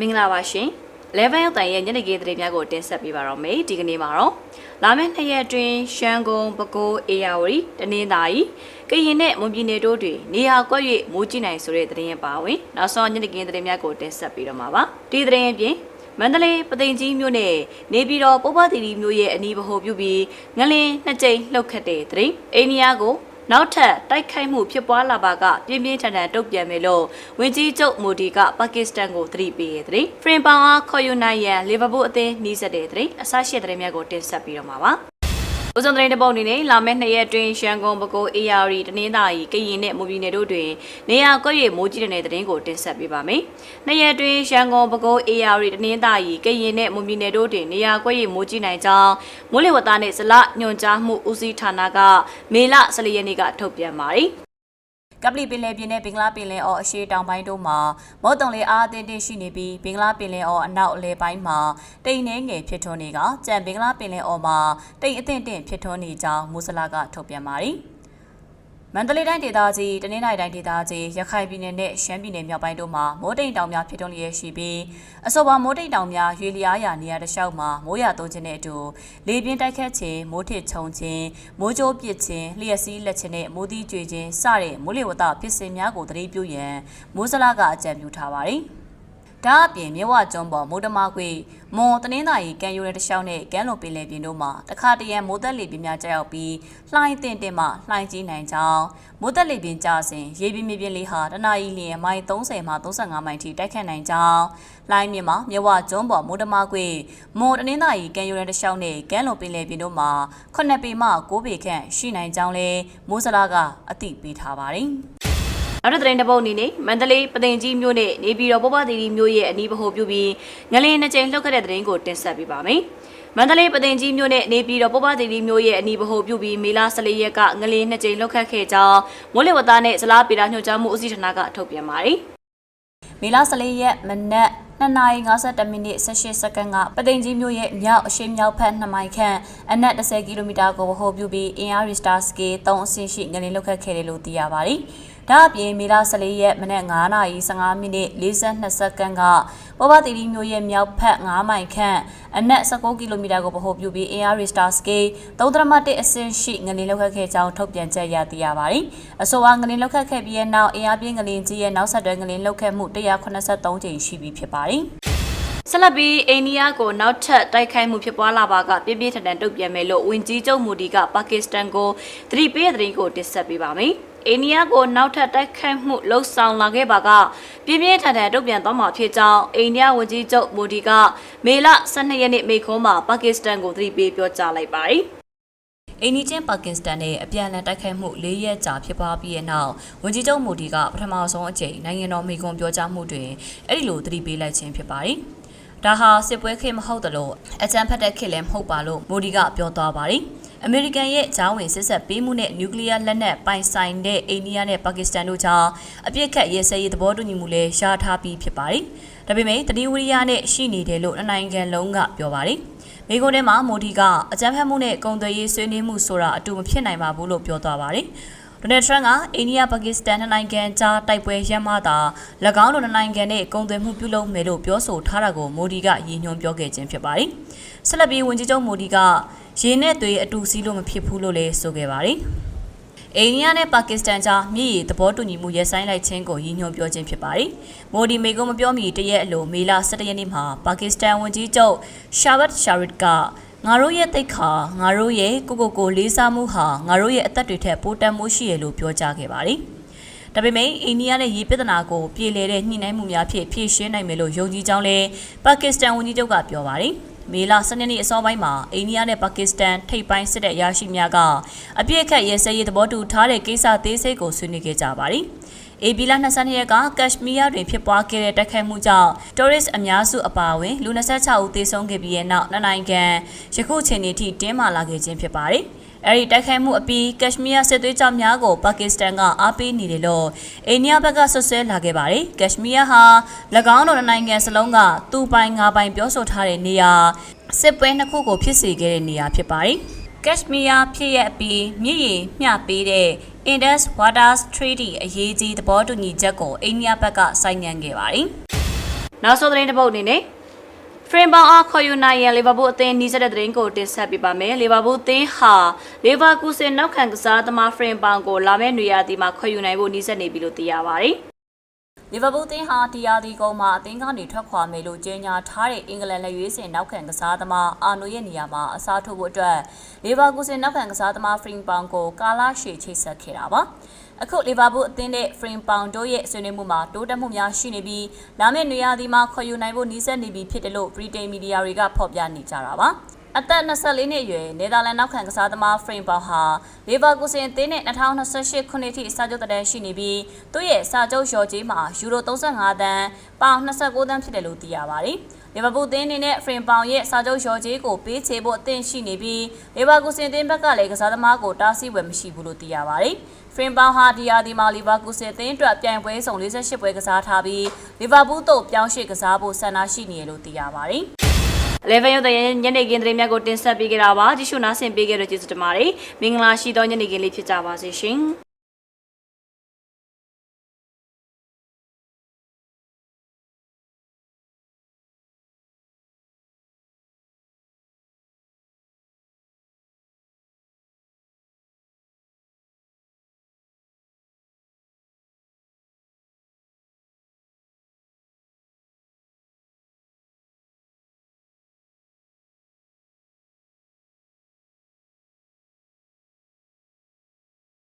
မင်္ဂလာပါရှင်11ရောက်တိုင်ရဲ့ညနေခင်းသတင်းများကိုတင်ဆက်ပေးပါတော့မယ်ဒီကနေ့မှာတော့လာမယ့်နှစ်ရက်အတွင်းရှမ်းကုန်းပဲခူးအေရဝတီတနင်္သာရီကရင်နဲ့မွန်ပြည်နယ်တို့တွင်နေရာကွက်၍မိုးကြီးနိုင်ဆိုတဲ့သတင်းရဲ့ပါဝင်နောက်ဆုံးညနေခင်းသတင်းများကိုတင်ဆက်ပေးတော့မှာပါဒီသတင်းအပြင်မန္တလေးပသိမ်ကြီးမြို့နယ်နေပြည်တော်ပုပ္ပသီရီမြို့ရဲ့အနီးဗဟိုပြုပြီးငလင်းနှစ်ကြိမ်လှုပ်ခတ်တဲ့သတင်းအိန္ဒိယကို နောက်ထပ်တိုက်ခိုက်မှုဖြစ်ပွားလာပါကပြင်းပြင်းထန်ထန်တုံ့ပြန်မယ်လို့ဝင်ကြီးချုပ်မိုဒီကပါကစ္စတန်ကိုသတိပေးရတဲ့ဖရင်ပောင်အားခေါ်ယူနိုင်ရန်လီဗာပူးအသင်းနှီးစက်တဲ့တဲ့အဆရှိတဲ့များကိုတင်ဆက်ပြီးတော့မှာပါ ဦးစုံသတင်းတပုတ်အနေနဲ့လာမယ့်နှစ်ရက်အတွင်းရှမ်းကုန်းပဲခူးအေရရီတနင်္သာရီကရင်နဲ့မူပြည်နယ်တို့တွင်နေရာကွက်၍မိုးကြီးတဲ့သတင်းကိုတင်ဆက်ပေးပါမယ်။နှစ်ရက်အတွင်းရှမ်းကုန်းပဲခူးအေရရီတနင်္သာရီကရင်နဲ့မူပြည်နယ်တို့တွင်နေရာကွက်၍မိုးကြီးနိုင်ကြောင်းမိုးလေဝသနဲ့ဇလညွှန်ကြားမှုဦးစီးဌာနကမေလ14ရက်နေ့ကထုတ်ပြန်ပါတယ်။ ကပလီပင်လယ်ပြင်နဲ့ဘင်္ဂလားပင်လယ်အော်အရှေ့တောင်ပိုင်းတို့မှာမော်တုံလေအားအသင်းတင်ရှိနေပြီးဘင်္ဂလားပင်လယ်အော်အနောက်အလယ်ပိုင်းမှာတိမ်နှဲငယ်ဖြစ်ထွန်းနေကကြံဘင်္ဂလားပင်လယ်အော်မှာတိမ်အသင့်တင်ဖြစ်ထွန်းနေကြောင်းမူဆလာကထုတ်ပြန်ပါတယ်။ မန္တလေးတိုင်းဒေသကြီးတနင်္လာရီတိုင်းဒေသကြီးရခိုင်ပြည်နယ်နဲ့ရှမ်းပြည်နယ်မြောက်ပိုင်းတို့မှာမိုးတိမ်တောင်များဖြစ်ထွန်းလျက်ရှိပြီးအဆိုပါမိုးတိမ်တောင်များရွေလျားရာနေရာတစ်လျှောက်မှာမိုးရသွန်းခြင်းနဲ့အတူလေပြင်းတိုက်ခတ်ခြင်းမိုးထစ်ချုံခြင်းမိုးကြိုးပစ်ခြင်းလျှက်စီးလက်ခြင်းနဲ့မိုးသီးကျွေခြင်းစတဲ့မိုးလေဝသဖြစ်စဉ်များကိုသတိပြုရန်မိုးစလာကအကြံပြုထားပါတယ်။ ဒါအပြင်မြဝကျွန်းပေါ်မိုးတမခွေမွန်တနင်္သာရီကံယူတဲ့တခြားနဲ့ကမ်းလွန်ပင်လယ်ပြင်တို့မှာတခါတရံမိုးသက်လေပြင်းများကြောက်ရောက်ပြီးလှိုင်းတင်တင်မှလှိုင်းကြီးနိုင်ကြောင်းမိုးသက်လေပြင်းကြစဉ်ရေပြင်းမြေပြင်းလေးဟာတနအီလျင်မိုင်30မှ35မိုင်ထိတိုက်ခတ်နိုင်ကြောင်းလှိုင်းမြင့်မှာမြဝကျွန်းပေါ်မိုးတမခွေမွန်တနင်္သာရီကံယူတဲ့တခြားနဲ့ကမ်းလွန်ပင်လယ်ပြင်တို့မှာ9ပေမှ9ပေခန့်ရှိနိုင်ကြောင်းလဲမိုးစလာကအသိပေးထားပါတယ် နောက်တစ်သတင်းတစ်ပုဒ်အနေနဲ့မန္တလေးပသိမ်ကြီးမြို့နဲ့နေပြည်တော်ပုဗ္ဗသီရီမြို့ရဲ့အနီးဗဟိုပြုပြီးငလင်းနှစ်ကြိမ်လှုပ်ခတ်တဲ့သတင်းကိုတင်ဆက်ပေးပါမယ်။မန္တလေးပသိမ်ကြီးမြို့နဲ့နေပြည်တော်ပုဗ္ဗသီရီမြို့ရဲ့အနီးဗဟိုပြုပြီးမေလ14ရက်ကငလင်းနှစ်ကြိမ်လှုပ်ခတ်ခဲ့ကြောင်းမိုးလေဝသနဲ့ဇလားပေတာညွှန်ကြားမှုဦးစီးဌာနကထုတ်ပြန်ပါတယ်။မေလ14ရက်မနက်2:52မိနစ်18စက္ကန့်ကပသိမ်ကြီးမြို့ရဲ့မြောက်အရှေ့မြောက်ဘက်2မိုင်ခန့်အနက်10ကီလိုမီတာကိုဝဟိုပြုပြီးအင်အားရီစတာစကေ3အဆင့်ရှိငလင်းလောက်ခတ်ခဲ့တယ်လို့သိရပါတယ်။ ဒါအပြင်မေလ14ရက်မနက်9:15မိနစ်42စက္ကန့်ကဘောဘတီရီမြို့ရဲ့မြောက်ဘက်9မိုင်ခန့်အနက်16ကီလိုမီတာကိုဗဟိုပြုပြီးအင်အားရီစတာစကေ3.1အဆင့်ရှိငလင်းလောက်ခတ်ခဲ့ကြောင်းထုတ်ပြန်ချက်ရသိရပါတယ်။အဆိုပါငလင်းလောက်ခတ်ခဲ့ပြီးတဲ့နောက်အင်အားပြင်းငလင်းကြီးရဲ့နောက်ဆက်တွဲငလင်းလောက်ခတ်မှု183ကြိမ်ရှိပြီဖြစ်ပါတယ်။ဆလဘီအိန္ဒိယကိုနောက်ထပ်တိုက်ခိုက်မှုဖြစ်ပွားလာပါကပြင်းပြင်းထန်ထန်တုံ့ပြန်မယ်လို့ဝင်ကြီးချုပ်မူဒီကပါကစ္စတန်ကိုသတိပေးတဲ့သတင်းကိုတင်ဆက်ပေးပါမယ်။ အိန္ဒိယကိုနောက်ထပ်တိုက်ခိုက်မှုလှုံ့ဆော်လာခဲ့ပါကပြင်းပြင်းထန်ထန်တုံ့ပြန်သွားမှာဖြစ်ကြောင်းအိန္ဒိယဝန်ကြီးချုပ်မိုဒီကမေလ12ရက်နေ့မိခွန်းမှာပါကစ္စတန်ကိုသတိပေးပြောကြားလိုက်ပါတယ်။အိန္ဒိချင်းပါကစ္စတန်နဲ့အပြန်အလှန်တိုက်ခိုက်မှု၄ရက်ကြာဖြစ်ပွားပြီးတဲ့နောက်ဝန်ကြီးချုပ်မိုဒီကပထမဆုံးအကြိမ်နိုင်ငံတော်မိကွန်ပြောကြားမှုတွင်အဲ့ဒီလိုသတိပေးလိုက်ခြင်းဖြစ်ပါတယ်။ ဒါဟာစစ်ပွဲခေတ်မဟုတ်တယ်လို့အကြံဖတ်တဲ့ခေတ်လည်းမဟုတ်ပါလို့မိုဒီကပြောသွားပါတယ်။အမေရိကန်ရဲ့ဂျားဝင်စစ်ဆက်ပေးမှုနဲ့နျူကလ িয়ার လက်နက်ပိုင်ဆိုင်တဲ့အိန္ဒိယနဲ့ပါကစ္စတန်တို့ကြားအပြစ်ခတ်ရဲစဲရေးသဘောတူညီမှုလည်းရထားပြီးဖြစ်ပါတယ်။ဒါပေမဲ့တတိဝရိယနဲ့ရှိနေတယ်လို့နိုင်ငံလုံးကပြောပါတယ်။မိကုန်းထဲမှာမိုဒီကအကြမ်းဖက်မှုနဲ့ကုန်သွယ်ရေးဆွေးနွေးမှုဆိုတာအတူမဖြစ်နိုင်ပါဘူးလို့ပြောသွားပါတယ်။ ဒေါ်နယ်ထရန့်ကအိန္ဒိယပါကစ္စတန်နိုင်ငံကြားတိုက်ပွဲရပ်မှသာ၎င်းတို့နိုင်ငံနဲ့ကုန်သွယ်မှုပြုလုပ်မယ်လို့ပြောဆိုထားတာကိုမိုဒီကရည်ညွှန်းပြောခဲ့ခြင်းဖြစ်ပါတယ်။ဆက်လက်ပြီးဝန်ကြီးချုပ်မိုဒီကရေနဲ့သွေးအတူစီးလို့မဖြစ်ဘူးလို့လည်းဆိုခဲ့ပါတယ်။အိန္ဒိယနဲ့ပါကစ္စတန်ကြားမြည်ရည်သဘောတူညီမှုရပ်ဆိုင်းလိုက်ခြင်းကိုရည်ညွှန်းပြောခြင်းဖြစ်ပါတယ်။မိုဒီမေကုံမပြောမီတရက်အလိုမေလ17ရက်နေ့မှာပါကစ္စတန်ဝန်ကြီးချုပ်ရှာဘတ်ရှာရစ်က ငါတို့ရဲ့တိတ်ခါငါတို့ရဲ့ကိုကိုကိုလေးစားမှုဟာငါတို့ရဲ့အသက်တွေထက်ပိုတန်မှုရှိရလို့ပြောကြားခဲ့ပါတယ်။ဒါပေမဲ့အိန္ဒိယနဲ့ရေပြဿနာကိုပြည်လဲတဲ့ညှိနှိုင်းမှုများဖြင့်ဖြေရှင်းနိုင်မယ်လို့ယုံကြည်ကြောင်းလည်းပါကစ္စတန်ဝန်ကြီးချုပ်ကပြောပါတယ်။မေလ12ရက်နေ့အစောပိုင်းမှာအိန္ဒိယနဲ့ပါကစ္စတန်ထိပ်ပိုင်းစစ်တပ်ရရှိများကအပြစ်အခတ်ရဲစဲရေးသဘောတူထားတဲ့ကိစ္စသေးစိတ်ကိုဆွေးနွေးခဲ့ကြပါတယ်။ အေပီလာ22ရက်ကကက်ရှမီးယားတွင်ဖြစ်ပွားခဲ့တဲ့တိုက်ခိုက်မှုကြောင့်တိုရစ်အများစုအပါအဝင်လူ26ဦးသေဆုံးခဲ့ပြီးတဲ့နောက်နှစ်နိုင်ငံယခုချိန်ထိတင်းမာလာခဲ့ခြင်းဖြစ်ပါတယ်။အဲဒီတိုက်ခိုက်မှုအပြီးကက်ရှမီးယားစစ်သွေးကြောင်များကိုပါကစ္စတန်ကအားပေးနေတယ်လို့အိန္ဒိယဘက်ကဆွဆွဲလာခဲ့ပါတယ်ကက်ရှမီးယားဟာ၎င်းတို့နိုင်ငံစလုံးကသူပိုင်ငါပိုင်ပြောဆိုထားတဲ့နေရာစစ်ပွဲနှစ်ခုကိုဖြစ်စေခဲ့တဲ့နေရာဖြစ်ပါတယ် ကက်ရှမီးယားဖြစ်ရပြီးမြစ်ရည်မျှပေးတဲ့ Indus Waters Treaty အရေးကြီးသဘောတူညီချက်ကိုအိန္ဒိယဘက်ကစိုင်းငံ့ခဲ့ပါတယ်နောက်ဆုံးသတင်းတစ်ပုဒ်အနေနဲ့ဖရင်ပေါင်အားခေါ်ယူနိုင်ရန်လီဗာပူးအသင်းနီးစပ်တဲ့သတင်းကိုတင်ဆက်ပေးပါမယ်။လီဗာပူးအသင်းဟာလီဗာကူဆင်နောက်ခံကစားသမားဖရင်ပေါင်ကိုလာမယ့်နွေရာသီမှာခေါ်ယူနိုင်ဖို့နီးစပ်နေပြီလို့သိရပါတယ်။ လီဗာပူးအသင်းဟာတီယာဒီကုန်းမှာအသင်းကနေထွက်ခွာမယ်လို့ကြေညာထားတဲ့အင်္ဂလန်လက်ရွေးစင်နောက်ခံကစားသမားအာနိုရဲ့နေရာမှာအစားထိုးဖို့အတွက်လီဗာကူဆင်နောက်ခံကစားသမားဖရင်ပေါင်ကိုကာလာရှေချိတ်ဆက်ခဲ့တာပါ။အခုလီဗာပူးအသင်းနဲ့ Frame Pound တို့ရဲ့ဆွေးနွေးမှုမှာတိုးတက်မှုများရှိနေပြီးလာမယ့်နွေရာသီမှာခေါ်ယူနိုင်ဖို့နီးစပ်နေပြီဖြစ်တယ်လို့ Britain Media တွေကဖော်ပြနေကြတာပါ အသက်24နှစ်အရွယ်နယ်သာလန်နောက်ခံကစားသမား Frame Pound ဟာလီဗာကူဆင်အသင်းနဲ့2028ခုနှစ်ထိစာချုပ်တန်းရှိနေပြီးသူ့ရဲ့စာချုပ်လျှော်ကြေးမှာယူရို35သန်းပေါင်29သန်းဖြစ်တယ်လို့သိရပါတယ်လီဗာပူးအသင်းအနေနဲ့ဖရင်ပေါင်ရဲ့စာချုပ်လျှော်ကြေးကိုပေးချေဖို့အသင့်ရှိနေပြီးလီဗာကူဆင်အသင်းဘက်ကလည်းကစားသမားကိုတားဆီးဝယ်မရှိဘူးလို့သိရပါတယ်။ဖရင်ပေါင်ဟာဒီယာဒီမာလီဗာကူဆင်အသင်းအတွက်ပြိုင်ပွဲစုံ48ပွဲကစားထားပြီးလီဗာပူးတို့ပြောင်းရွှေ့ကစားဖို့ဆန္ဒရှိနေတယ်လို့သိရပါတယ်။ 11ရက်တည်းညနေခင်းသတင်းများကိုတင်ဆက်ပေးကြတာပါကြည့်ရှုနားဆင်ပေးကြတဲ့ကျေးဇူးတင်ပါတယ်မင်္ဂလာရှိသောညနေခင်းလေးဖြစ်ကြပါစေရှင်